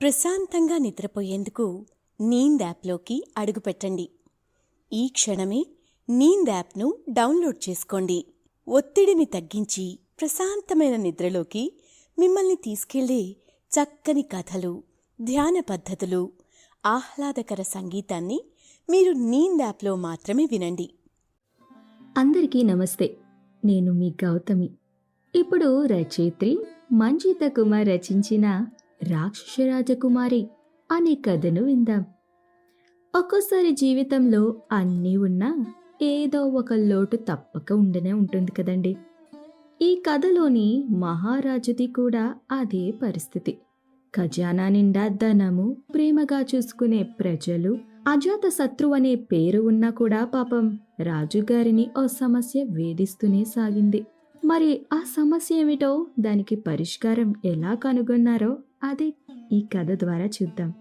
ప్రశాంతంగా నిద్రపోయేందుకు నీంద్ యాప్లోకి అడుగుపెట్టండి ఈ క్షణమే నీంద్ యాప్ను డౌన్లోడ్ చేసుకోండి. ఒత్తిడిని తగ్గించి ప్రశాంతమైన నిద్రలోకి మిమ్మల్ని తీసుకెళ్ళే చక్కని కథలు ధ్యాన పద్ధతులు ఆహ్లాదకర సంగీతాన్ని మీరు నీంద్ యాప్లో మాత్రమే వినండి. అందరికీ నమస్తే. నేను మీ గౌతమి. ఇప్పుడు రచయిత్రి మంజిత కుమార్ రచించిన రాక్షస రాజకుమారి అనే కథను విందాం. ఒక్కోసారి జీవితంలో అన్నీ ఉన్నా ఏదో ఒక లోటు తప్పక ఉండనే ఉంటుంది కదండి. ఈ కథలోని మహారాజుది కూడా అదే పరిస్థితి. ఖజానా నిండా ధనము ప్రేమగా చూసుకునే ప్రజలు అజాత శత్రు అనే పేరు ఉన్నా కూడా పాపం రాజుగారిని ఓ సమస్య వేధిస్తూనే సాగింది. మరి ఆ సమస్య ఏమిటో దానికి పరిష్కారం ఎలా కనుగొన్నారో అదే ఈ కథ ద్వారా చూద్దాం.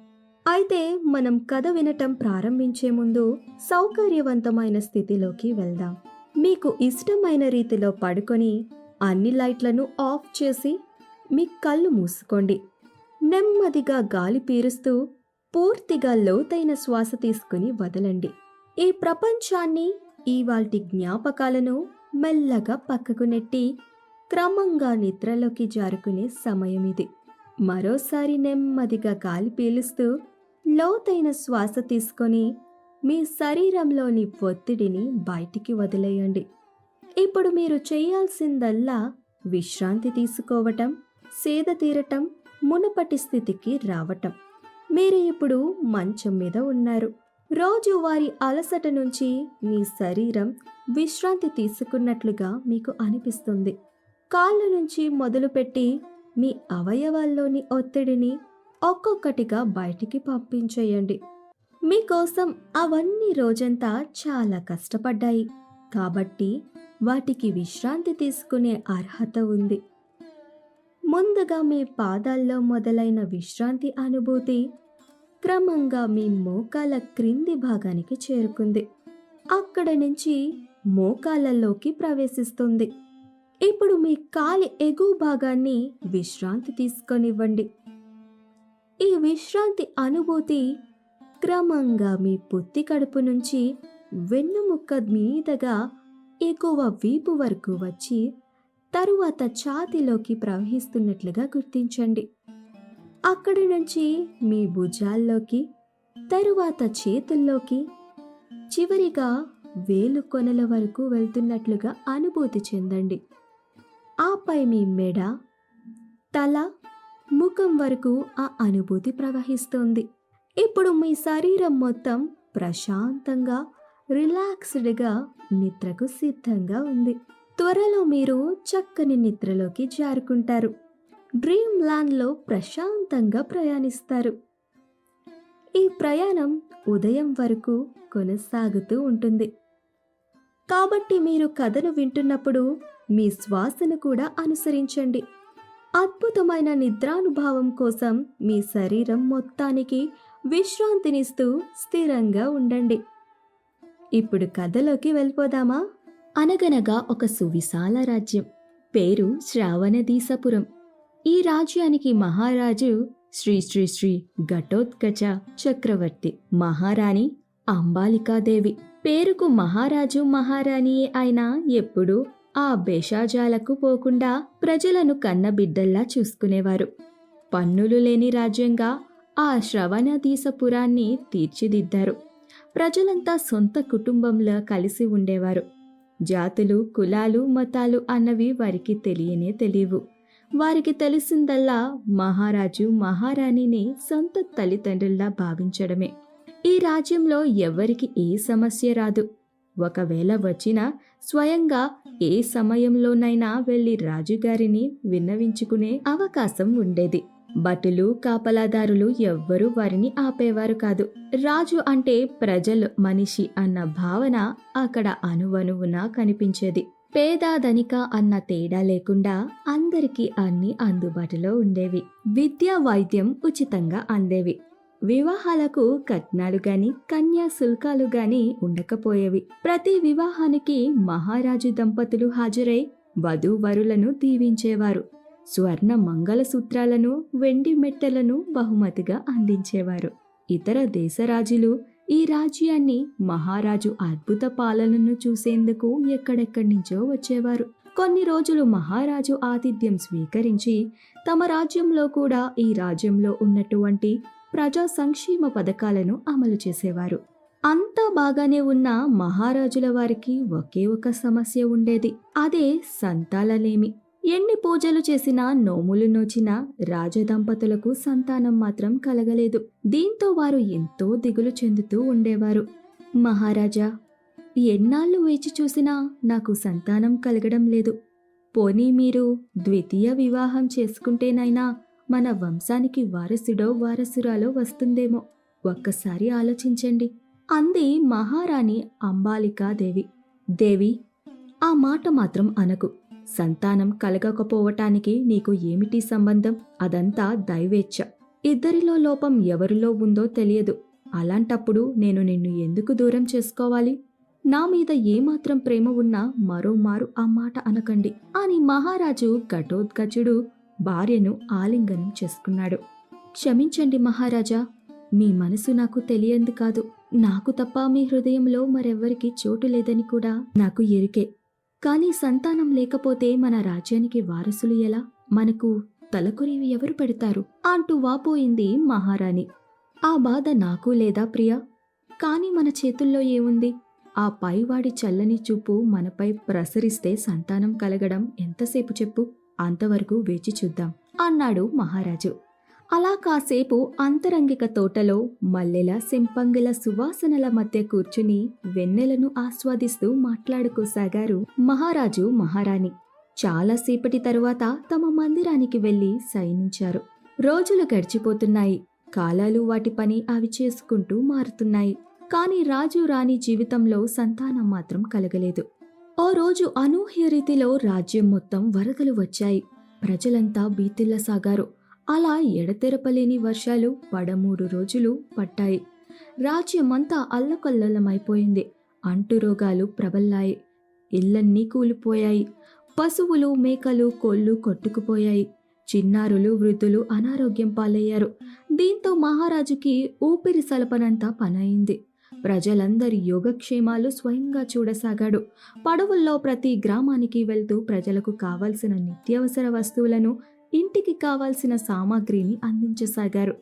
అయితే మనం కథ వినటం ప్రారంభించే ముందు సౌకర్యవంతమైన స్థితిలోకి వెళ్దాం. మీకు ఇష్టమైన రీతిలో పడుకొని అన్ని లైట్లను ఆఫ్ చేసి మీ కళ్ళు మూసుకోండి. నెమ్మదిగా గాలి పీరుస్తూ పూర్తిగా లోతైన శ్వాస తీసుకుని వదలండి. ఈ ప్రపంచాన్ని ఇవాల్టి జ్ఞాపకాలను మెల్లగా పక్కకు నెట్టి క్రమంగా నిద్రలోకి జారుకునే సమయం ఇది. మరోసారి నెమ్మదిగా గాలి పీలుస్తూ లోతైన శ్వాస తీసుకొని మీ శరీరంలోని ఒత్తిడిని బయటికి వదిలేయండి. ఇప్పుడు మీరు చేయాల్సిందల్లా విశ్రాంతి తీసుకోవటం సేద తీరటం మునుపటి స్థితికి రావటం. మీరు ఇప్పుడు మంచం మీద ఉన్నారు. రోజువారి అలసట నుంచి మీ శరీరం విశ్రాంతి తీసుకున్నట్లుగా మీకు అనిపిస్తుంది. కాళ్ళ నుంచి మొదలుపెట్టి మీ అవయవాల్లోని ఒత్తిడిని ఒక్కొక్కటిగా బయటికి పంపించేయండి. మీకోసం అవన్నీ రోజంతా చాలా కష్టపడ్డాయి. కాబట్టి వాటికి విశ్రాంతి తీసుకునే అర్హత ఉంది. ముందుగా మీ పాదాల్లో మొదలైన విశ్రాంతి అనుభూతి క్రమంగా మీ మోకాల క్రింది భాగానికి చేరుకుంది. అక్కడ నుంచి మోకాలలోకి ప్రవేశిస్తుంది. ఇప్పుడు మీ కాలి ఎగువ భాగాన్ని విశ్రాంతి తీసుకొనివ్వండి. ఈ విశ్రాంతి అనుభూతి క్రమంగా మీ పొత్తి కడుపు నుంచి వెన్నుముక్క మీదగా ఎగువ వీపు వరకు వచ్చి తరువాత ఛాతీలోకి ప్రవహిస్తున్నట్లుగా గుర్తించండి. అక్కడి నుంచి మీ భుజాల్లోకి తరువాత చేతుల్లోకి చివరిగా వేలు కొనల వరకు వెళ్తున్నట్లుగా అనుభూతి చెందండి. ఆపై మీ మెడ తల ముఖం వరకు ఆ అనుభూతి ప్రవహిస్తుంది. ఇప్పుడు మీ శరీరం మొత్తం ప్రశాంతంగా రిలాక్స్డ్గా నిద్రకు సిద్ధంగా ఉంది. త్వరలో మీరు చక్కని నిద్రలోకి జారుకుంటారు. డ్రీమ్ ల్యాండ్లో ప్రశాంతంగా ప్రయాణిస్తారు. ఈ ప్రయాణం ఉదయం వరకు కొనసాగుతూ ఉంటుంది. కాబట్టి మీరు కథను వింటున్నప్పుడు మీ శ్వాసను కూడా అనుసరించండి. అద్భుతమైన నిద్రానుభావం కోసం మీ శరీరం మొత్తానికి విశ్రాంతినిస్తూ స్థిరంగా ఉండండి. ఇప్పుడు కథలోకి వెళ్ళిపోదామా? అనగనగా ఒక సువిశాల రాజ్యం. పేరు శ్రావణదీసపురం. ఈ రాజ్యానికి మహారాజు శ్రీ శ్రీ శ్రీ ఘటోత్కచ చక్రవర్తి మహారాణి అంబాలికాదేవి. పేరుకు మహారాజు మహారాణియే అయినా ఎప్పుడూ ఆ భేషాజాలకు పోకుండా ప్రజలను కన్నబిడ్డల్లా చూసుకునేవారు. పన్నులు లేని రాజ్యంగా ఆ శ్రవణదీసపురాన్ని తీర్చిదిద్దారు. ప్రజలంతా సొంత కుటుంబంలో కలిసి ఉండేవారు. జాతులు కులాలు మతాలు అన్నవి వారికి తెలియనే తెలియవు. వారికి తెలిసిందల్లా మహారాజు మహారాణిని సొంత తల్లిదండ్రుల్లా భావించడమే. ఈ రాజ్యంలో ఎవరికి ఏ సమస్య రాదు. ఒకవేళ వచ్చినా స్వయంగా ఏ సమయంలోనైనా వెళ్ళి రాజుగారిని విన్నవించుకునే అవకాశం ఉండేది. భటులు కాపలాదారులు ఎవ్వరూ వారిని ఆపేవారు కాదు. రాజు అంటే ప్రజలు మనిషి అన్న భావన అక్కడ అనువనువునా కనిపించేది. పేద ధనిక అన్న తేడా లేకుండా అందరికీ అన్ని అందుబాటులో ఉండేవి. విద్య వైద్యం ఉచితంగా అందేవి. వివాహాలకు కట్నాలు గాని కన్యా శుల్కాలు గాని ఉండకపోయేవి. ప్రతి వివాహానికి మహారాజు దంపతులు హాజరై వధూవరులను దీవించేవారు. స్వర్ణ మంగళసూత్రాలను వెండి మెట్టలను బహుమతిగా అందించేవారు. ఇతర దేశరాజులు ఈ రాజ్యాన్ని మహారాజు అద్భుత పాలనను చూసేందుకు ఎక్కడెక్కడి నుంచో వచ్చేవారు. కొన్ని రోజులు మహారాజు ఆతిథ్యం స్వీకరించి తమ రాజ్యంలో కూడా ఈ రాజ్యంలో ఉన్నటువంటి ప్రజా సంక్షేమ పథకాలను అమలు చేసేవారు. అంతా బాగానే ఉన్న మహారాజుల వారికి ఒకే ఒక సమస్య ఉండేది. అదే సంతాలలేమి ఎన్ని పూజలు చేసినా నోములు నోచినా రాజదంపతులకు సంతానం మాత్రం కలగలేదు. దీంతో వారు ఎంతో దిగులు చెందుతూ ఉండేవారు. మహారాజా ఎన్నాళ్ళు వేచి చూసినా నాకు సంతానం కలగడం లేదు. పోనీ మీరు ద్వితీయ వివాహం చేసుకుంటేనైనా మన వంశానికి వారసుడో వారసురాలో వస్తుందేమో. ఒక్కసారి ఆలోచించండి. అంది మహారాణి అంబాలికాదేవి. దేవి ఆ మాట మాత్రం అనకు. సంతానం కలగకపోవటానికి నీకు ఏమిటి సంబంధం? అదంతా దైవేచ్ఛ. ఇద్దరిలో లోపం ఎవరిలో ఉందో తెలియదు. అలాంటప్పుడు నేను నిన్ను ఎందుకు దూరం చేసుకోవాలి? నా మీద ఏమాత్రం ప్రేమ ఉన్నా మరోమారు ఆ మాట అనకండి. అని మహారాజు ఘటోద్గజుడు భార్యను ఆలింగనం చేసుకున్నాడు. క్షమించండి మహారాజా మీ మనసు నాకు తెలియంది కాదు. నాకు తప్ప మీ హృదయంలో మరెవ్వరికి చోటు లేదని కూడా నాకు ఎరికే. కానీ సంతానం లేకపోతే మన రాజ్యానికి వారసులు ఎలా? మనకు తలకొరివి ఎవరు పెడతారు? అంటూ వాపోయింది మహారాణి. ఆ బాధ నాకు లేదా ప్రియా? కాని మన చేతుల్లో ఏముంది? ఆ పైవాడి చల్లని చూపు మనపై ప్రసరిస్తే సంతానం కలగడం ఎంతసేపు చెప్పు? అంతవరకు వేచి చూద్దాం అన్నాడు మహారాజు. అలా కాసేపు అంతరంగిక తోటలో మల్లెల సింపంగిల సువాసనల మధ్య కూర్చుని వెన్నెలను ఆస్వాదిస్తూ మాట్లాడుకోసాగారు మహారాజు మహారాణి. చాలాసేపటి తరువాత తమ మందిరానికి వెళ్ళి శయనించారు. రోజులు గడిచిపోతున్నాయి. కాలాలు వాటి పని అవి చేసుకుంటూ మారుతున్నాయి. కాని రాజు రాణి జీవితంలో సంతానం మాత్రం కలగలేదు. ఆ రోజు అనూహ్య రీతిలో రాజ్యం మొత్తం వరదలు వచ్చాయి. ప్రజలంతా బీతిల్లసాగారు అలా ఎడతెరపలేని వర్షాలు పడమూడు రోజులు పట్టాయి. రాజ్యమంతా అల్లకల్లలమైపోయింది. అంటురోగాలు ప్రబల్లాయి. ఇళ్ళన్నీ కూలిపోయాయి. పశువులు మేకలు కోళ్ళు కొట్టుకుపోయాయి. చిన్నారులు వృద్ధులు అనారోగ్యం పాలయ్యారు. దీంతో మహారాజుకి ఊపిరి సలపనంతా పనయింది. ప్రజలందరి యోగక్షేమాలు స్వయంగా చూడసాగాడు. పడవల్లో ప్రతి గ్రామానికి వెళ్తూ ప్రజలకు కావలసిన నిత్యావసర వస్తువులను ఇంటికి కావాల్సిన సామాగ్రిని అందించసాగారు.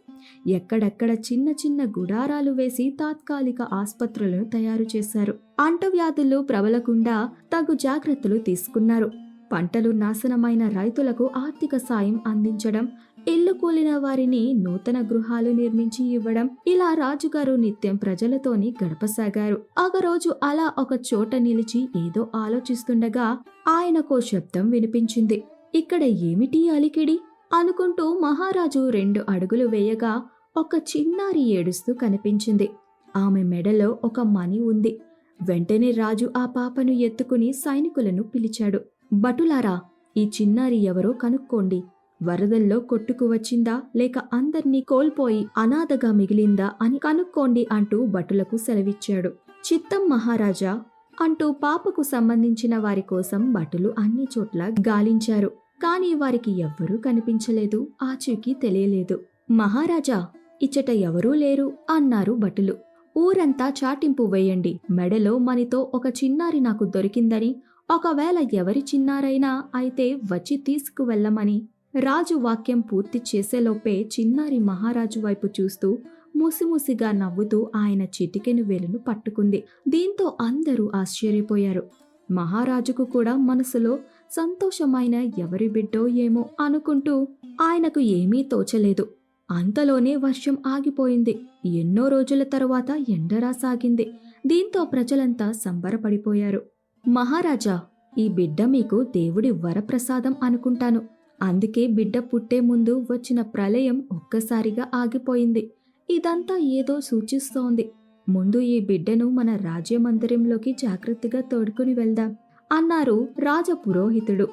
ఎక్కడెక్కడ చిన్న చిన్న గుడారాలు వేసి తాత్కాలిక ఆసుపత్రులను తయారు చేశారు. అంటువ్యాధులు ప్రబలకుండా తగు జాగ్రత్తలు తీసుకున్నారు. పంటలు నాశనమైన రైతులకు ఆర్థిక సాయం అందించడం ఇల్లు కూలిన వారిని నూతన గృహాలు నిర్మించి ఇవ్వడం. ఇలా రాజుగారు నిత్యం ప్రజలతోని గడపసాగారు. ఒక రోజు అలా ఒక చోట నిలిచి ఏదో ఆలోచిస్తుండగా ఆయనకో శబ్దం వినిపించింది. ఇక్కడ ఏమిటి అలికిడి? అనుకుంటూ మహారాజు రెండు అడుగులు వేయగా ఒక చిన్నారి ఏడుస్తూ కనిపించింది. ఆమె మెడలో ఒక మణి ఉంది. వెంటనే రాజు ఆ పాపను ఎత్తుకుని సైనికులను పిలిచాడు. బటులారా ఈ చిన్నారి ఎవరో కనుక్కోండి. వరదల్లో కొట్టుకు వచ్చిందా? లేక అందర్నీ కోల్పోయి అనాథగా మిగిలిందా? అని కనుక్కోండి అంటూ భటులకు సెలవిచ్చాడు. చిత్తం మహారాజా అంటూ పాపకు సంబంధించిన వారి కోసం భటులు అన్ని చోట్ల గాలించారు. కాని వారికి ఎవ్వరూ కనిపించలేదు. ఆచూకీ తెలియలేదు. మహారాజా ఇచ్చట ఎవరూ లేరు అన్నారు భటులు. ఊరంతా చాటింపు వేయండి. మెడలో మనితో ఒక చిన్నారి నాకు దొరికిందని. ఒకవేళ ఎవరి చిన్నారైనా అయితే వచ్చి తీసుకువెళ్ళమని. రాజు వాక్యం పూర్తి చేసేలోపే చిన్నారి మహారాజు వైపు చూస్తూ ముసిముసిగా నవ్వుతూ ఆయన చిటికెను వేలును పట్టుకుంది. దీంతో అందరూ ఆశ్చర్యపోయారు. మహారాజుకు కూడా మనసులో సంతోషమైన ఎవరి బిడ్డో ఏమో అనుకుంటూ ఆయనకు ఏమీ తోచలేదు. అంతలోనే వర్షం ఆగిపోయింది. ఎన్నో రోజుల తరువాత ఎండరా సాగింది దీంతో ప్రజలంతా సంబరపడిపోయారు. మహారాజా ఈ బిడ్డ మీకు దేవుడి వరప్రసాదం అనుకుంటాను. అందుకే బిడ్డ పుట్టే ముందు వచ్చిన ప్రళయం ఒక్కసారిగా ఆగిపోయింది. ఇదంతా ఏదో సూచిస్తోంది. ముందు ఈ బిడ్డను మన రాజ్యమందిరంలోకి జాగ్రత్తగా తోడుకుని వెళ్దాం అన్నారు రాజపురోహితుడు.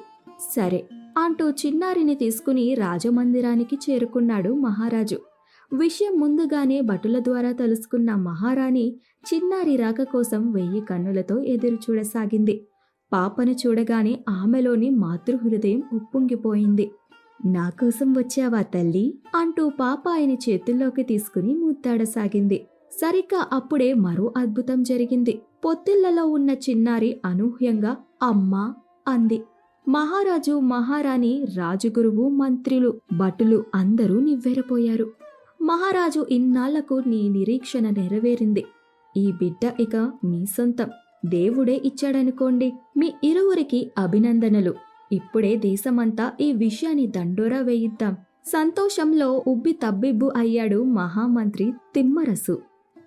సరే అంటూ చిన్నారిని తీసుకుని రాజమందిరానికి చేరుకున్నాడు మహారాజు. విషయం ముందుగానే భటుల ద్వారా తెలుసుకున్న మహారాణి చిన్నారి రాక కోసం వెయ్యి కన్నులతో ఎదురుచూడసాగింది. పాపను చూడగానే ఆమెలోని మాతృహృదయం ఉప్పొంగిపోయింది. నా కోసం వచ్చావా తల్లి? అంటూ పాప ఆయన చేతుల్లోకి తీసుకుని ముద్దాడసాగింది. సరిగ్గా అప్పుడే మరో అద్భుతం జరిగింది. పొత్తిళ్ళలో ఉన్న చిన్నారి అనూహ్యంగా అమ్మా అంది. మహారాజు మహారాణి రాజుగురువు మంత్రులు భటులు అందరూ నివ్వెరపోయారు. మహారాజు ఇన్నాళ్ళకు నీ నిరీక్షణ నెరవేరింది. ఈ బిడ్డ ఇక మీ సొంతం. దేవుడే ఇచ్చాడనుకోండి మీ ఇరువురికి అభినందనలు. ఇప్పుడే దేశమంతా ఈ విషయాన్ని దండోరా వేయిద్దాం. సంతోషంలో ఉబ్బి తబ్బిబ్బు అయ్యాడు మహామంత్రి తిమ్మరసు.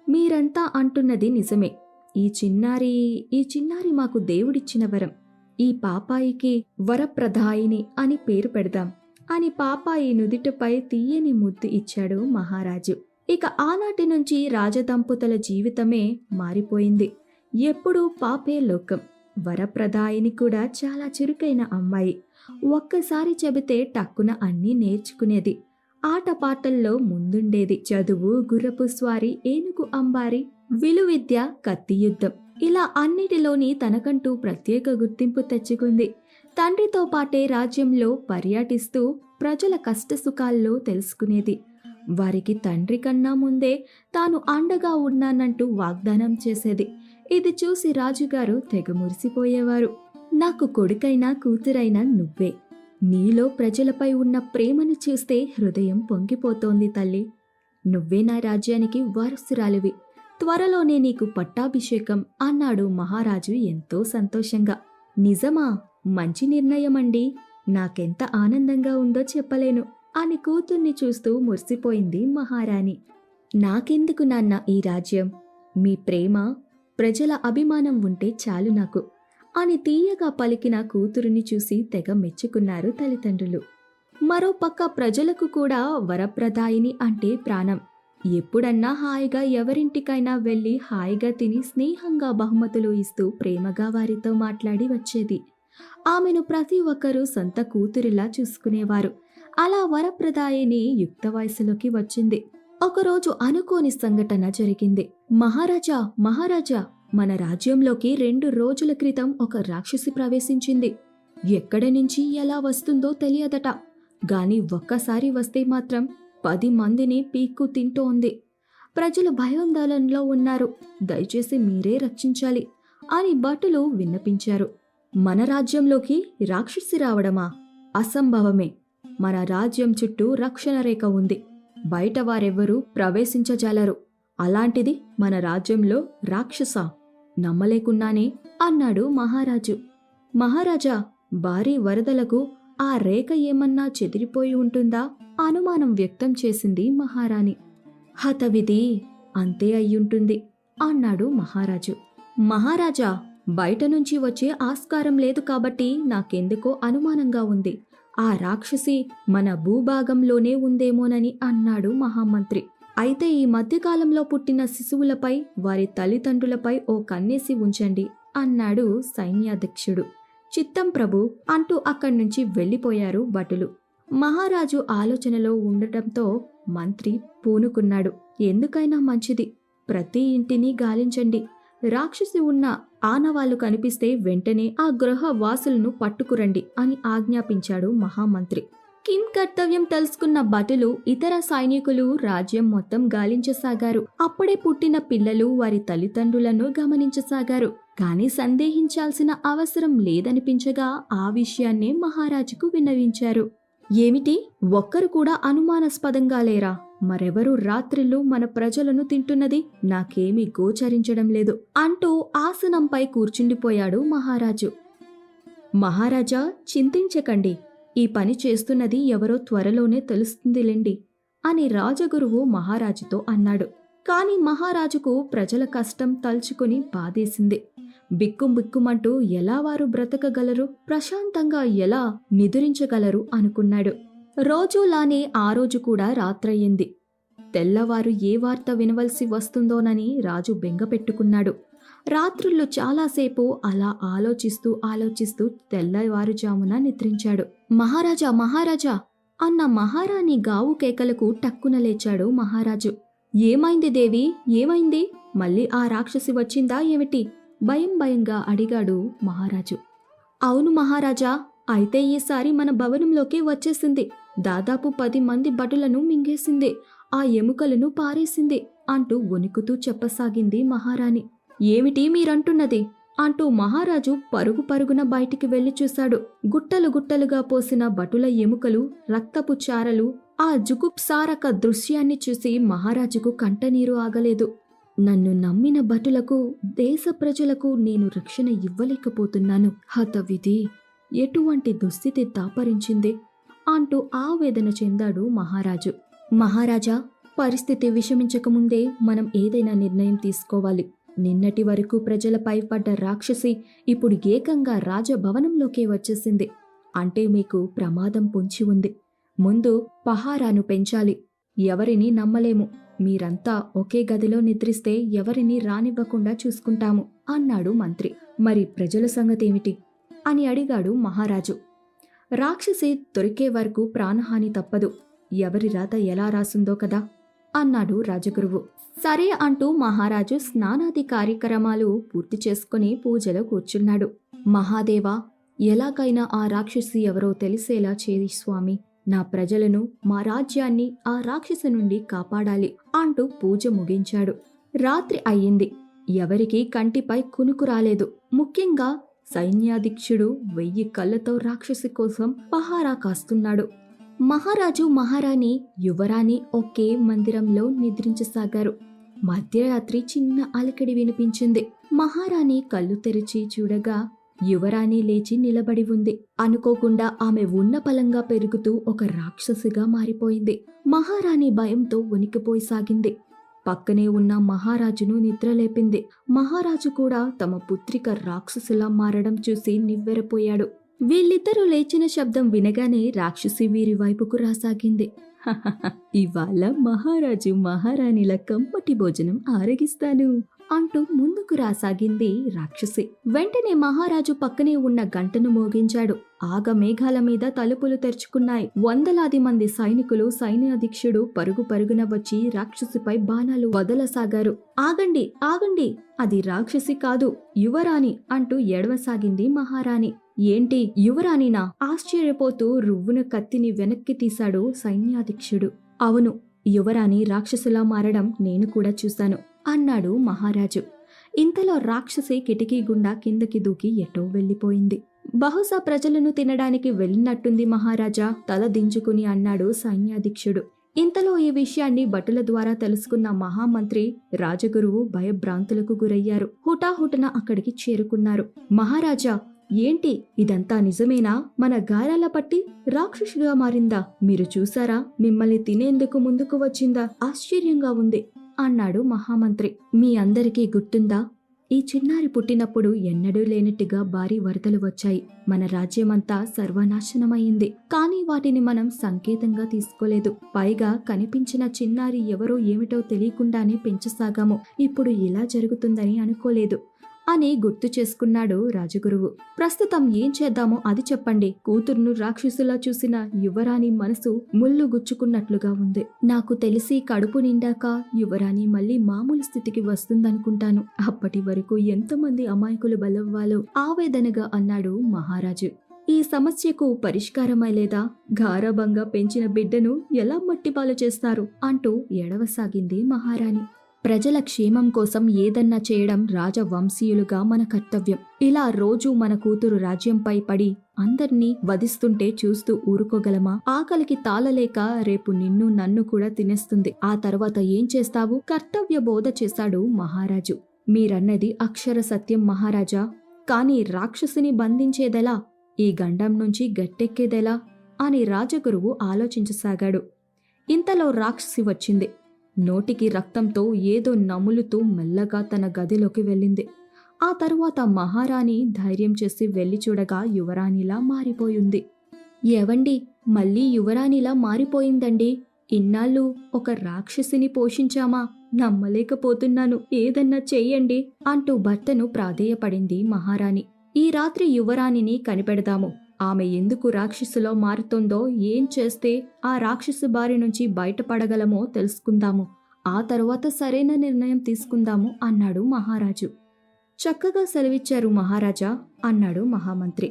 మీరంతా అంటున్నది నిజమే. ఈ చిన్నారి ఈ చిన్నారి మాకు దేవుడిచ్చిన వరం. ఈ పాపాయికి వరప్రధాయిని అని పేరు పెడదాం. అని పాపాయి నుదిటిపై తీయని ముద్దు ఇచ్చాడు మహారాజు. ఇక ఆనాటి నుంచి రాజదంపతుల జీవితమే మారిపోయింది. ఎప్పుడూ పాపే లోకం. వరప్రదాయిని కూడా చాలా చురుకైన అమ్మాయి. ఒక్కసారి చెబితే టక్కున అన్నీ నేర్చుకునేది. ఆటపాటల్లో ముందుండేది చదువు గుర్రపు స్వారి ఏనుగు అంబారి విలువిద్య కత్తి యుద్ధం. ఇలా అన్నిటిలోని తనకంటూ ప్రత్యేక గుర్తింపు తెచ్చుకుంది. తండ్రితో పాటే రాజ్యంలో పర్యటిస్తూ ప్రజల కష్టసుఖాల్లో తెలుసుకునేది. వారికి తండ్రి కన్నా ముందే తాను అండగా ఉన్నానంటూ వాగ్దానం చేసేది. ఇది చూసి రాజుగారు తెగ మురిసిపోయేవారు. నాకు కొడుకైనా కూతురైనా నువ్వే. నీలో ప్రజలపై ఉన్న ప్రేమను చూస్తే హృదయం పొంగిపోతోంది తల్లి. నువ్వే నా రాజ్యానికి వారసురాలివి. త్వరలోనే నీకు పట్టాభిషేకం అన్నాడు మహారాజు ఎంతో సంతోషంగా. నిజమా? మంచి నిర్ణయమండి. నాకెంత ఆనందంగా ఉందో చెప్పలేను అని కూతుర్ని చూస్తూ మురిసిపోయింది మహారాణి. నాకెందుకు నాన్న ఈ రాజ్యం? మీ ప్రేమ ప్రజల అభిమానం ఉంటే చాలు నాకు. అని తీయగా పలికిన కూతురుని చూసి తెగ మెచ్చుకున్నారు తల్లిదండ్రులు. మరోపక్క ప్రజలకు కూడా వరప్రదాయిని అంటే ప్రాణం. ఎప్పుడన్నా హాయిగా ఎవరింటికైనా వెళ్ళి హాయిగా తిని స్నేహంగా బహుమతులు ఇస్తూ ప్రేమగా వారితో మాట్లాడి వచ్చేది. ఆమెను ప్రతి ఒక్కరూ సొంత కూతురిలా చూసుకునేవారు. అలా వరప్రదాయిని యుక్త వయసులోకి వచ్చింది. ఒకరోజు అనుకోని సంఘటన జరిగింది. మహారాజా మహారాజా మన రాజ్యంలోకి రెండు రోజుల క్రితం ఒక రాక్షసి ప్రవేశించింది. ఎక్కడి నుంచి ఎలా వస్తుందో తెలియదట. గాని ఒక్కసారి వస్తే మాత్రం పది మందిని పీక్కు తింటోంది. ప్రజలు భయోందోళనలో ఉన్నారు. దయచేసి మీరే రక్షించాలి అని భటులు విన్నపించారు. మన రాజ్యంలోకి రాక్షసి రావడమా? అసంభవమే. మన రాజ్యం చుట్టూ రక్షణ రేఖ ఉంది. బయట వారెవ్వరూ ప్రవేశించజాలరు. అలాంటిది మన రాజ్యంలో రాక్షస నమ్మలేకున్నానే అన్నాడు మహారాజు. మహారాజా భారీ వరదలకు ఆ రేఖ ఏమన్నా చెదిరిపోయి ఉంటుందా? అనుమానం వ్యక్తం చేసింది మహారాణి. హతవిధి అంతే అయ్యుంటుంది అన్నాడు మహారాజు. మహారాజా బయట నుంచి వచ్చే ఆస్కారం లేదు కాబట్టి నాకెందుకో అనుమానంగా ఉంది. ఆ రాక్షసి మన భూభాగంలోనే ఉందేమోనని అన్నాడు మహామంత్రి. అయితే ఈ మధ్యకాలంలో పుట్టిన శిశువులపై వారి తల్లిదండ్రులపై ఓ కన్నేసి ఉంచండి అన్నాడు సైన్యాధ్యక్షుడు. చిత్తం ప్రభు! అంటూ అక్కడి నుంచి వెళ్ళిపోయారు భటులు. మహారాజు ఆలోచనలో ఉండటంతో మంత్రి పూనుకున్నాడు. ఎందుకైనా మంచిది. ప్రతి ఇంటిని గాలించండి. రాక్షసి ఉన్న ఆనవాళ్ళు కనిపిస్తే వెంటనే ఆ గృహ వాసులను పట్టుకురండి అని ఆజ్ఞాపించాడు మహామంత్రి. కిమ్ కర్తవ్యం తెలుసుకున్న భటులు ఇతర సైనికులు రాజ్యం మొత్తం గాలించసాగారు. అప్పుడే పుట్టిన పిల్లలు వారి తల్లిదండ్రులను గమనించసాగారు. కాని సందేహించాల్సిన అవసరం లేదనిపించగా ఆ విషయాన్నే మహారాజుకు విన్నవించారు. ఏమిటి? ఒక్కరు కూడా అనుమానాస్పదంగా లేరా? మరెవరు రాత్రిళ్ళు మన ప్రజలను తింటున్నది? నాకేమీ గోచరించడం లేదు. అంటూ ఆసనంపై కూర్చుండిపోయాడు మహారాజు. మహారాజా చింతించకండి. ఈ పని చేస్తున్నది ఎవరో త్వరలోనే తెలుస్తుందిలేండి అని రాజగురువు మహారాజుతో అన్నాడు. కాని మహారాజుకు ప్రజల కష్టం తలుచుకుని బాధేసింది. బిక్కుం బిక్కుమంటూ ఎలా వారు బ్రతకగలరు? ప్రశాంతంగా ఎలా నిదురించగలరు? అనుకున్నాడు. రోజులానే ఆ రోజు కూడా రాత్రయ్యింది. తెల్లవారు ఏ వార్త వినవలసి వస్తుందోనని రాజు బెంగపెట్టుకున్నాడు రాత్రుల్లో చాలాసేపు అలా ఆలోచిస్తూ ఆలోచిస్తూ తెల్లవారుజామున నిద్రించాడు. మహారాజా మహారాజా! అన్న మహారాణి గావు కేకలకు టక్కున లేచాడు మహారాజు. ఏమైంది దేవి? ఏమైంది? మళ్ళీ ఆ రాక్షసి వచ్చిందా ఏమిటి? భయం భయంగా అడిగాడు మహారాజు. అవును మహారాజా అయితే ఈసారి మన భవనంలోకి వచ్చేసింది. దాదాపు పది మంది భటులను మింగేసింది ఆ ఎముకలను పారేసింది అంటూ వణుకుతూ చెప్పసాగింది మహారాణి. ఏమిటి మీరంటున్నది? అంటూ మహారాజు పరుగు పరుగున బయటికి వెళ్ళి చూశాడు. గుట్టలు గుట్టలుగా పోసిన భటుల ఎముకలు రక్తపు చారలు ఆ జుగుప్సారక దృశ్యాన్ని చూసి మహారాజుకు కంటనీరు ఆగలేదు. నన్ను నమ్మిన భటులకు దేశ ప్రజలకు నేను రక్షణ ఇవ్వలేకపోతున్నాను. హతవిధి ఎటువంటి దుస్థితి దాపరించింది? అంటూ ఆవేదన చెందాడు మహారాజు. మహారాజా పరిస్థితి విషమించకముందే మనం ఏదైనా నిర్ణయం తీసుకోవాలి. నిన్నటి వరకు ప్రజలపై పడ్డ రాక్షసి ఇప్పుడు ఏకంగా రాజభవనంలోకే వచ్చేసింది. అంటే మీకు ప్రమాదం పొంచి ఉంది. ముందు పహారాను పెంచాలి. ఎవరిని నమ్మలేము. మీరంతా ఒకే గదిలో నిద్రిస్తే ఎవరిని రానివ్వకుండా చూసుకుంటాము అన్నాడు మంత్రి. మరి ప్రజల సంగతేమిటి? అని అడిగాడు మహారాజు. రాక్షసి దొరికే వరకు ప్రాణహాని తప్పదు. ఎవరి రాత ఎలా రాసుందో కదా? అన్నాడు రాజగురువు. సరే అంటూ మహారాజు స్నానాది కార్యక్రమాలు పూర్తి చేసుకుని పూజలో కూర్చున్నాడు. మహాదేవా ఎలాగైనా ఆ రాక్షసి ఎవరో తెలిసేలా చేయి స్వామి. నా ప్రజలను మా రాజ్యాన్ని ఆ రాక్షసి నుండి కాపాడాలి అంటూ పూజ ముగించాడు. రాత్రి అయ్యింది. ఎవరికీ కంటిపై కునుకు రాలేదు. ముఖ్యంగా సైన్యాధీక్షుడు వెయ్యి కళ్ళతో రాక్షసి కోసం పహారా కాస్తున్నాడు. మహారాజు మహారాణి యువరాణి ఒకే మందిరంలో నిద్రించసాగారు. మధ్యరాత్రి చిన్న అలకడి వినిపించింది. మహారాణి కళ్ళు తెరిచి చూడగా యువరాణి లేచి నిలబడి ఉంది. అనుకోకుండా ఆమె ఉన్న పలంగా పెరుగుతూ ఒక రాక్షసిగా మారిపోయింది. మహారాణి భయంతో వణికిపోయి సాగింది. పక్కనే ఉన్న మహారాజును నిద్రలేపింది. మహారాజు కూడా తమ పుత్రిక రాక్షసులా మారడం చూసి నివ్వెరపోయాడు. వీళ్ళిద్దరూ లేచిన శబ్దం వినగానే రాక్షసి వీరి వైపుకు రాసాగింది. ఇవాళ మహారాజు మహారాణిల కమ్మటి భోజనం ఆరగిస్తాను. అంటూ ముందుకు రాసాగింది రాక్షసి. వెంటనే మహారాజు పక్కనే ఉన్న గంటను మోగించాడు. ఆగ మేఘాల మీద తలుపులు తెరుచుకున్నాయి. వందలాది మంది సైనికులు సైన్యాధీక్షుడు పరుగు పరుగున వచ్చి రాక్షసిపై బాణాలు వదలసాగారు. ఆగండి ఆగండి అది రాక్షసి కాదు యువరాణి అంటూ ఎడవసాగింది మహారాణి. ఏంటి యువరాణినా? ఆశ్చర్యపోతూ రువ్వున కత్తిని వెనక్కి తీశాడు సైన్యాధీక్షుడు. అవును యువరాణి రాక్షసులా మారడం నేను కూడా చూశాను. అన్నాడు మహారాజు. ఇంతలో రాక్షసి కిటికీ గుండా కిందకి దూకి ఎటో వెళ్ళిపోయింది. బహుశా ప్రజలను తినడానికి వెళ్ళినట్టుంది మహారాజా తల దించుకుని అన్నాడు సైన్యాధీక్షుడు. ఇంతలో ఈ విషయాన్ని భటుల ద్వారా తెలుసుకున్న మహామంత్రి రాజగురువు భయభ్రాంతులకు గురయ్యారు. హుటాహుటన అక్కడికి చేరుకున్నారు. మహారాజా ఏంటి? ఇదంతా నిజమేనా? మన గారాల పట్టి రాక్షసుగా మారిందా? మీరు చూసారా? మిమ్మల్ని తినేందుకు ముందుకు వచ్చిందా? ఆశ్చర్యంగా ఉంది. అన్నాడు మహామంత్రి. మీ అందరికీ గుర్తుందా? ఈ చిన్నారి పుట్టినప్పుడు ఎన్నడూ లేనట్టుగా భారీ వరదలు వచ్చాయి. మన రాజ్యమంతా సర్వనాశనమైంది. కానీ వాటిని మనం సంకేతంగా తీసుకోలేదు. పైగా కనిపించిన చిన్నారి ఎవరో ఏమిటో తెలియకుండానే పెంచసాగాము. ఇప్పుడు ఇలా జరుగుతుందని అనుకోలేదు. అని గుర్తు చేసుకున్నాడు రాజగురువు. ప్రస్తుతం ఏం చేద్దామో అది చెప్పండి. కూతురును రాక్షసులా చూసిన యువరాణి మనసు ముళ్ళు గుచ్చుకున్నట్లుగా ఉంది. నాకు తెలిసి కడుపు నిండాక యువరాణి మళ్ళీ మామూలు స్థితికి వస్తుందనుకుంటాను. అప్పటి వరకు ఎంతమంది అమాయకులు బలవ్వాలో ఆవేదనగా అన్నాడు మహారాజు. ఈ సమస్యకు పరిష్కారమై లేదా? గారభంగా పెంచిన బిడ్డను ఎలా మట్టిపాలు చేస్తారు? అంటూ ఎడవసాగింది మహారాణి. ప్రజల క్షేమం కోసం ఏదన్నా చేయడం రాజవంశీయులుగా మన కర్తవ్యం. ఇలా రోజు మన కూతురు రాజ్యంపై పడి అందర్నీ వధిస్తుంటే చూస్తూ ఊరుకోగలమా? ఆకలికి తాళలేక రేపు నిన్ను నన్ను కూడా తినేస్తుంది. ఆ తర్వాత ఏం చేస్తావు? కర్తవ్య బోధ చేశాడు మహారాజు. మీరన్నది అక్షర సత్యం మహారాజా. కాని రాక్షసుని బంధించేదెలా? ఈ గండం నుంచి గట్టెక్కేదెలా? అని రాజగురువు ఆలోచించసాగాడు. ఇంతలో రాక్షసి వచ్చింది. నోటికి రక్తంతో ఏదో నములుతూ మెల్లగా తన గదిలోకి వెళ్ళింది. ఆ తరువాత మహారాణి ధైర్యం చేసి వెళ్ళి చూడగా యువరాణిలా మారిపోయింది. ఎవండి మళ్ళీ యువరాణిలా మారిపోయిందండి. ఇన్నాళ్ళు ఒక రాక్షసిని పోషించామా? నమ్మలేకపోతున్నాను. ఏదన్నా చెయ్యండి అంటూ భర్తను ప్రాధేయపడింది మహారాణి. ఈ రాత్రి యువరాణిని కనిపెడదాము. ఆమె ఎందుకు రాక్షసులో మారుతుందో ఏం చేస్తే ఆ రాక్షసు బారి నుంచి బయటపడగలమో తెలుసుకుందాము. ఆ తరువాత సరైన నిర్ణయం తీసుకుందాము అన్నాడు మహారాజు. చక్కగా సెలవిచ్చారు మహారాజా అన్నాడు మహామంత్రి.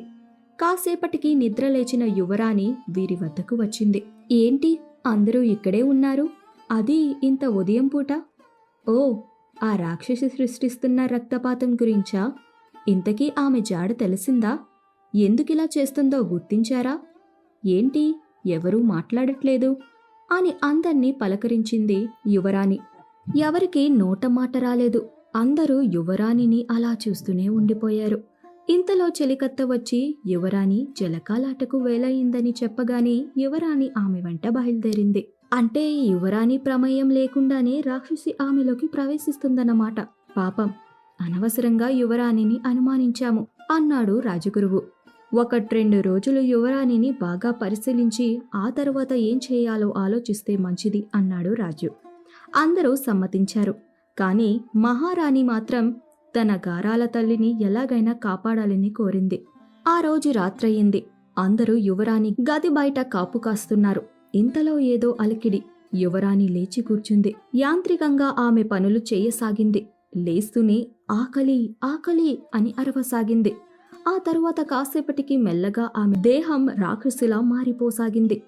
కాసేపటికి నిద్ర లేచిన యువరాణి వీరి వద్దకు వచ్చింది. ఏంటి? అందరూ ఇక్కడే ఉన్నారు? అది ఇంత ఉదయం పూట? ఓ ఆ రాక్షసి సృష్టిస్తున్న రక్తపాతం గురించా? ఇంతకీ ఆమె జాడ తెలిసిందా? ఎందుకిలా చేస్తుందో గుర్తించారా? ఏంటి? ఎవరూ మాట్లాడట్లేదు అని అందర్నీ పలకరించింది యువరాణి. ఎవరికి నోట మాట రాలేదు. అందరూ యువరాణిని అలా చూస్తూనే ఉండిపోయారు. ఇంతలో చెలికత్త వచ్చి యువరాణి జలకాలాటకు వేలయిందని చెప్పగానే యువరాణి ఆమె వెంట బయలుదేరింది. అంటే యువరాణి ప్రమేయం లేకుండానే రాక్షసి ఆమెలోకి ప్రవేశిస్తుందన్నమాట. పాపం అనవసరంగా యువరాణిని అనుమానించాము అన్నాడు రాజగురువు. ఒకట్రెండు రోజులు యువరాణిని బాగా పరిశీలించి ఆ తర్వాత ఏం చేయాలో ఆలోచిస్తే మంచిది అన్నాడు రాజు. అందరూ సమ్మతించారు. కానీ మహారాణి మాత్రం తన గారాల తల్లిని ఎలాగైనా కాపాడాలని కోరింది. ఆ రోజు రాత్రయింది అందరూ యువరాణి గది బయట కాపు కాస్తున్నారు. ఇంతలో ఏదో అలికిడి. యువరాణి లేచి కూర్చుంది. యాంత్రికంగా ఆమె పనులు చేయసాగింది. లేస్తూనే ఆకలి ఆకలి అని అరవసాగింది. ఆ తరువాత కాసేపటికి మెల్లగా ఆమె దేహం రాక్షసిలా మారిపోసాగింది.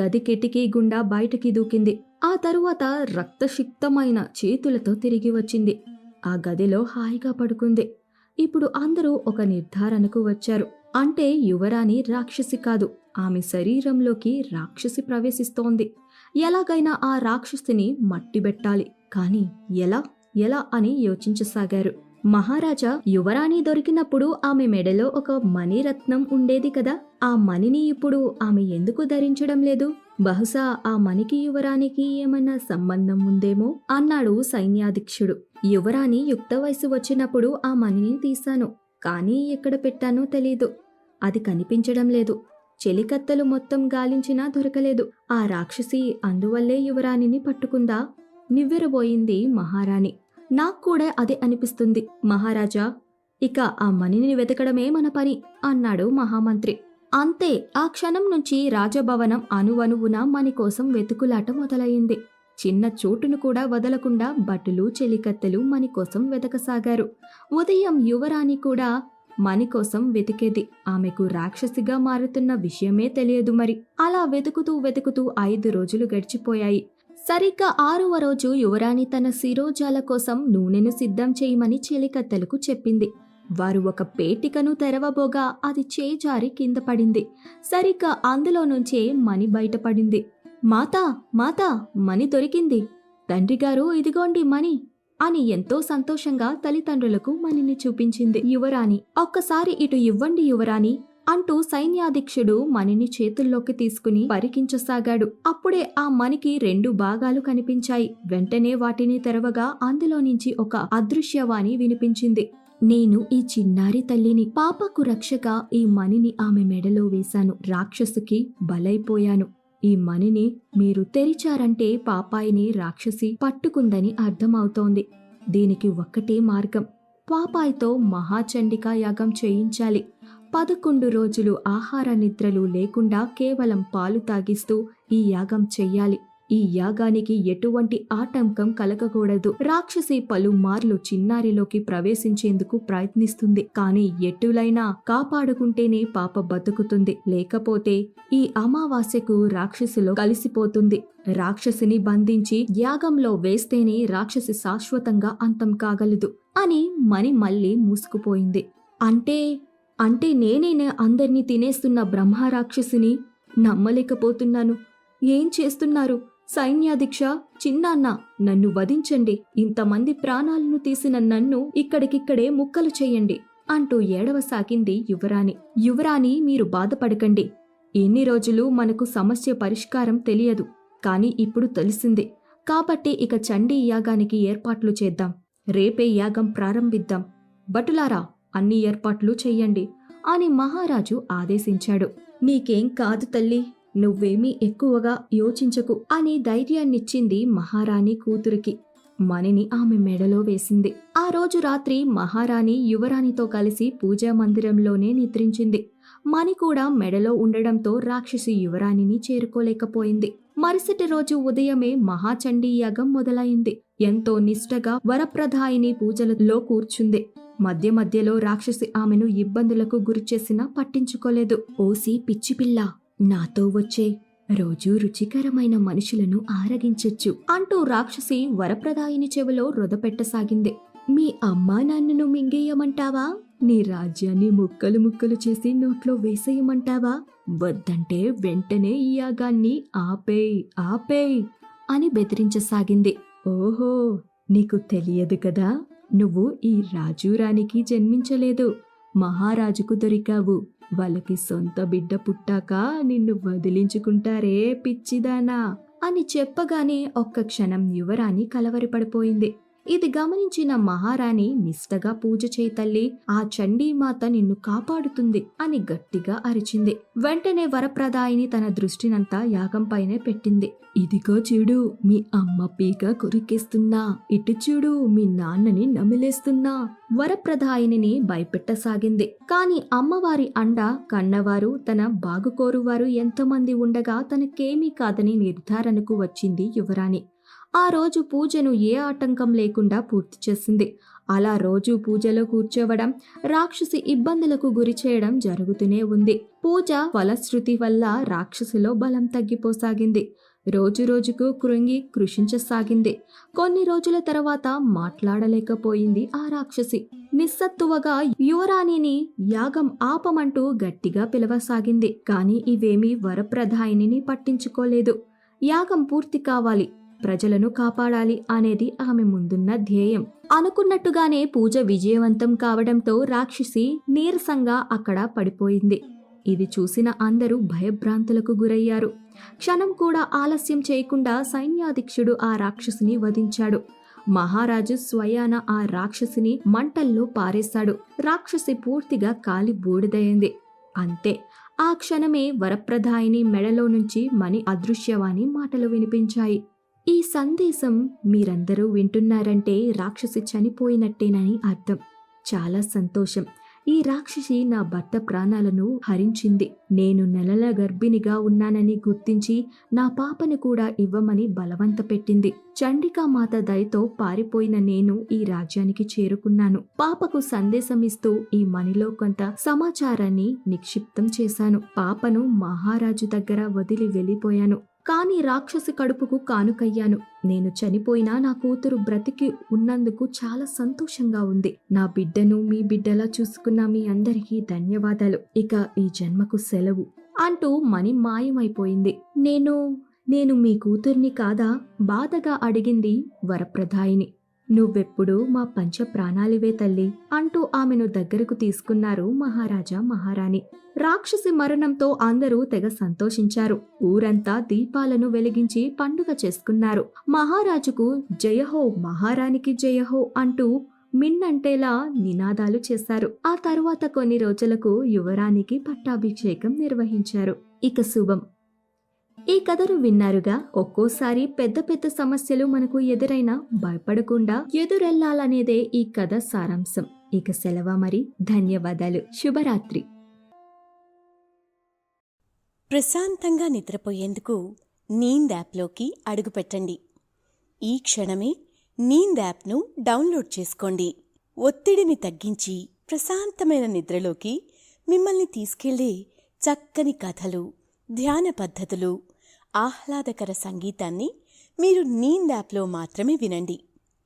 గది కిటికీ గుండా బయటికి దూకింది. ఆ తరువాత రక్తసిక్తమైన చేతులతో తిరిగి వచ్చింది. ఆ గదిలో హాయిగా పడుకుంది. ఇప్పుడు అందరూ ఒక నిర్ధారణకు వచ్చారు. అంటే యువరాణి రాక్షసి కాదు ఆమె శరీరంలోకి రాక్షసి ప్రవేశిస్తోంది. ఎలాగైనా ఆ రాక్షసిని మట్టిబెట్టాలి. కానీ ఎలా? ఎలా అని యోచించసాగారు. మహారాజా యువరాణి దొరికినప్పుడు ఆమె మెడలో ఒక మణిరత్నం ఉండేది కదా. ఆ మణిని ఇప్పుడు ఆమె ఎందుకు ధరించడం లేదు? బహుశా ఆ మణికి యువరానికి ఏమన్నా సంబంధం ఉందేమో? అన్నాడు సైన్యాధ్యక్షుడు. యువరాణి యుక్త వయసు వచ్చినప్పుడు ఆ మణిని తీశాను. కానీ ఎక్కడ పెట్టానో తెలీదు. అది కనిపించడం లేదు. చెలికత్తలు మొత్తం గాలించినా దొరకలేదు. ఆ రాక్షసి అందువల్లే యువరాణిని పట్టుకుందా? నివ్వెరబోయింది మహారాణి. నాకు కూడా అదే అనిపిస్తుంది. మహారాజా ఇక ఆ మణిని వెతకడమే మన పని అన్నాడు మహామంత్రి. అంతే ఆ క్షణం నుంచి రాజభవనం అనువనువున మణి కోసం వెతుకులాట మొదలయ్యింది. చిన్న చోటును కూడా వదలకుండా బటులు చెలికత్తెలు మణి కోసం వెతకసాగారు. ఉదయం యువరాణి కూడా మణి కోసం వెతికేది. ఆమెకు రాక్షసిగా మారుతున్న విషయమే తెలియదు మరి. అలా వెతుకుతూ వెతుకుతూ ఐదు రోజులు గడిచిపోయాయి. సరిగ్గా ఆరవ రోజు యువరాణి తన శిరోజాల కోసం నూనెను సిద్ధం చేయమని చెలికత్తెలకు చెప్పింది. వారు ఒక పేటికను తెరవబోగా అది చేజారి కింద పడింది. సరిగ్గా అందులో నుంచే మణి బయటపడింది. మాతా మాతా మణి దొరికింది. తండ్రిగారు ఇదిగోండి మణి అని ఎంతో సంతోషంగా తల్లిదండ్రులకు మణిని చూపించింది యువరాణి. ఒక్కసారి ఇటు ఇవ్వండి యువరాణి. అంటూ సైన్యాధ్యక్షుడు మణిని చేతుల్లోకి తీసుకుని పరికించసాగాడు. అప్పుడే ఆ మణికి రెండు భాగాలు కనిపించాయి. వెంటనే వాటిని తెరవగా అందులో నుంచి ఒక అదృశ్యవాణి వినిపించింది. నేను ఈ చిన్నారి తల్లిని పాపకు రక్షక ఈ మణిని ఆమె మెడలో వేశాను. రాక్షసుకి బలైపోయాను. ఈ మణిని మీరు తెరిచారంటే పాపాయిని రాక్షసి పట్టుకుందని అర్థమవుతోంది. దీనికి ఒక్కటే మార్గం. పాపాయితో మహాచండికా యాగం చేయించాలి. పదకొండు రోజులు ఆహార నిద్రలు లేకుండా కేవలం పాలు తాగిస్తూ ఈ యాగం చెయ్యాలి. ఈ యాగానికి ఎటువంటి ఆటంకం కలగకూడదు. రాక్షసి పలుమార్లు చిన్నారిలోకి ప్రవేశించేందుకు ప్రయత్నిస్తుంది. కానీ ఎటులైనా కాపాడుకుంటేనే పాప బతుకుతుంది. లేకపోతే ఈ అమావాస్యకు రాక్షసిలో కలిసిపోతుంది. రాక్షసిని బంధించి యాగంలో వేస్తేనే రాక్షసి శాశ్వతంగా అంతం కాగలదు అని మణి మళ్ళీ మూసుకుపోయింది. అంటే అంటే నేనే అందర్నీ తినేస్తున్న బ్రహ్మరాక్షసిని? నమ్మలేకపోతున్నాను. ఏం చేస్తున్నారు? సైన్యాధీక్ష చిన్నాన్న నన్ను వధించండి. ఇంతమంది ప్రాణాలను తీసిన నన్ను ఇక్కడికిక్కడే ముక్కలు చెయ్యండి అంటూ ఏడవసాగింది యువరాణి. యువరాణి మీరు బాధపడకండి. ఎన్ని రోజులు మనకు సమస్య పరిష్కారం తెలియదు. కాని ఇప్పుడు తెలిసింది. కాబట్టి ఇక చండీ యాగానికి ఏర్పాట్లు చేద్దాం. రేపే యాగం ప్రారంభిద్దాం. బటులారా అన్ని ఏర్పాట్లు చెయ్యండి అని మహారాజు ఆదేశించాడు. నీకేం కాదు తల్లి నువ్వేమీ ఎక్కువగా యోచించకు అని ధైర్యాన్నిచ్చింది మహారాణి కూతురికి. మణిని ఆమె మెడలో వేసింది. ఆ రోజు రాత్రి మహారాణి యువరాణితో కలిసి పూజా మందిరంలోనే నిద్రించింది. మణి కూడా మెడలో ఉండడంతో రాక్షసి యువరాణిని చేరుకోలేకపోయింది. మరుసటి రోజు ఉదయమే మహాచండీ యాగం మొదలైంది. ఎంతో నిష్టగా వరప్రదాయిని పూజలలో కూర్చుంది. మధ్య మధ్యలో రాక్షసి ఆమెను ఇబ్బందులకు గురిచేసినా పట్టించుకోలేదు. ఓసి పిచ్చిపిల్ల నాతో వచ్చే. రోజూ రుచికరమైన మనుషులను ఆరగించొచ్చు అంటూ రాక్షసి వరప్రదాయిని చెవిలో రొదపెట్టసాగింది. మీ అమ్మా నాన్నను మింగేయమంటావా? నీ రాజ్యాన్ని ముక్కలు ముక్కలు చేసి నోట్లో వేసేయమంటావా? వద్దంటే వెంటనే ఈ యాగాన్ని ఆపేయ్ ఆపేయ్ అని బెదిరించసాగింది. ఓహో నీకు తెలియదు కదా? నువ్వు ఈ రాజురానికి జన్మించలేదు. మహారాజుకు దొరికావు. వాళ్ళకి సొంత బిడ్డ పుట్టాక నిన్ను వదిలించుకుంటారే పిచ్చిదానా అని చెప్పగానే ఒక్క క్షణం యువరాణి కలవరపడిపోయింది. ఇది గమనించిన మహారాణి నిష్టగా పూజ చేతల్లి ఆ చండీమాత నిన్ను కాపాడుతుంది అని గట్టిగా అరిచింది. వెంటనే వరప్రదాయిని తన దృష్టినంతా యాగంపైనే పెట్టింది. ఇదిగో చూడు మీ అమ్మ పీక కొరికేస్తున్నా ఇటు చూడు మీ నాన్నని నమిలేస్తున్నా వరప్రదాయిని భయపెట్టసాగింది. కాని అమ్మవారి అండ కన్నవారు తన బాగుకోరువారు ఎంతమంది ఉండగా తనకేమీ కాదని నిర్ధారణకు వచ్చింది యువరాణి. ఆ రోజు పూజను ఏ ఆటంకం లేకుండా పూర్తి చేసింది. అలా రోజు పూజలో కూర్చోవడం రాక్షసి ఇబ్బందులకు గురి చేయడం జరుగుతూనే ఉంది. పూజ ఫలశ్రుతి వల్ల రాక్షసిలో బలం తగ్గిపోసాగింది. రోజు రోజుకు కృంగి కృషించసాగింది. కొన్ని రోజుల తర్వాత మాట్లాడలేకపోయింది ఆ రాక్షసి. నిస్సత్తువగా యువరాణిని యాగం ఆపమంటూ గట్టిగా పిలవసాగింది. కాని ఇవేమీ వరప్రధాయిని పట్టించుకోలేదు. యాగం పూర్తి కావాలి. ప్రజలను కాపాడాలి అనేది ఆమె ముందున్న ధ్యేయం. అనుకున్నట్టుగానే పూజ విజయవంతం కావడంతో రాక్షసి నీరసంగా అక్కడ పడిపోయింది. ఇది చూసిన అందరూ భయభ్రాంతులకు గురయ్యారు. క్షణం కూడా ఆలస్యం చేయకుండా సైన్యాధ్యక్షుడు ఆ రాక్షసిని వధించాడు. మహారాజు స్వయాన ఆ రాక్షసిని మంటల్లో పారేశాడు. రాక్షసి పూర్తిగా కాలి బూడిదయింది అంతే. ఆ క్షణమే వరప్రదాయిని మెడలో నుంచి మణి అదృశ్యవాణి మాటలు వినిపించాయి. ఈ సందేశం మీరందరూ వింటున్నారంటే రాక్షసి చనిపోయినట్టేనని అర్థం. చాలా సంతోషం. ఈ రాక్షసి నా భర్త ప్రాణాలను హరించింది. నేను నెలల గర్భిణిగా ఉన్నానని గుర్తించి నా పాపను కూడా ఇవ్వమని బలవంత పెట్టింది. చండికామాత దయతో పారిపోయిన నేను ఈ రాజ్యానికి చేరుకున్నాను. పాపకు సందేశం ఇస్తూ ఈ మణిలో కొంత సమాచారాన్ని నిక్షిప్తం చేశాను. పాపను మహారాజు దగ్గర వదిలి వెళ్ళిపోయాను. కాని రాక్షసి కడుపుకు కానుకయ్యాను. నేను చనిపోయినా నా కూతురు బ్రతికి ఉన్నందుకు చాలా సంతోషంగా ఉంది. నా బిడ్డను మీ బిడ్డలా చూసుకున్న మీ అందరికీ ధన్యవాదాలు. ఇక ఈ జన్మకు సెలవు అంటూ మణి మాయమైపోయింది. నేను నేను మీ కూతుర్ని కాదా? బాధగా అడిగింది వరప్రధాయిని. నువ్వెప్పుడు మా పంచ ప్రాణాలివే తల్లి అంటూ ఆమెను దగ్గరకు తీసుకున్నారు మహారాజా మహారాణి. రాక్షసి మరణంతో అందరూ తెగ సంతోషించారు. ఊరంతా దీపాలను వెలిగించి పండుగ చేసుకున్నారు. మహారాజుకు జయహో మహారాణికి జయహో అంటూ మిన్నంటేలా నినాదాలు చేశారు. ఆ తరువాత కొన్ని రోజులకు యువరానికి పట్టాభిషేకం నిర్వహించారు. ఇక శుభం. ఈ కథను విన్నారుగా ఒక్కోసారి పెద్ద పెద్ద సమస్యలు మనకు ఎదురైనా భయపడకుండా ఎదురెళ్ళాలనేదే ఈ కథ సారాంశం. ఇక సెలవ మరి. ధన్యవాదాలు. శుభరాత్రి. ప్రశాంతంగా నిద్రపోయేందుకు నీంద్ యాప్లోకి అడుగుపెట్టండి. ఈ క్షణమే నీంద్ యాప్ను డౌన్లోడ్ చేసుకోండి. ఒత్తిడిని తగ్గించి ప్రశాంతమైన నిద్రలోకి మిమ్మల్ని తీసుకెళ్ళే చక్కని కథలు. ధ్యాన పద్ధతులు ఆహ్లాదకర సంగీతాన్ని మీరు నీందాప్లో మాత్రమే వినండి.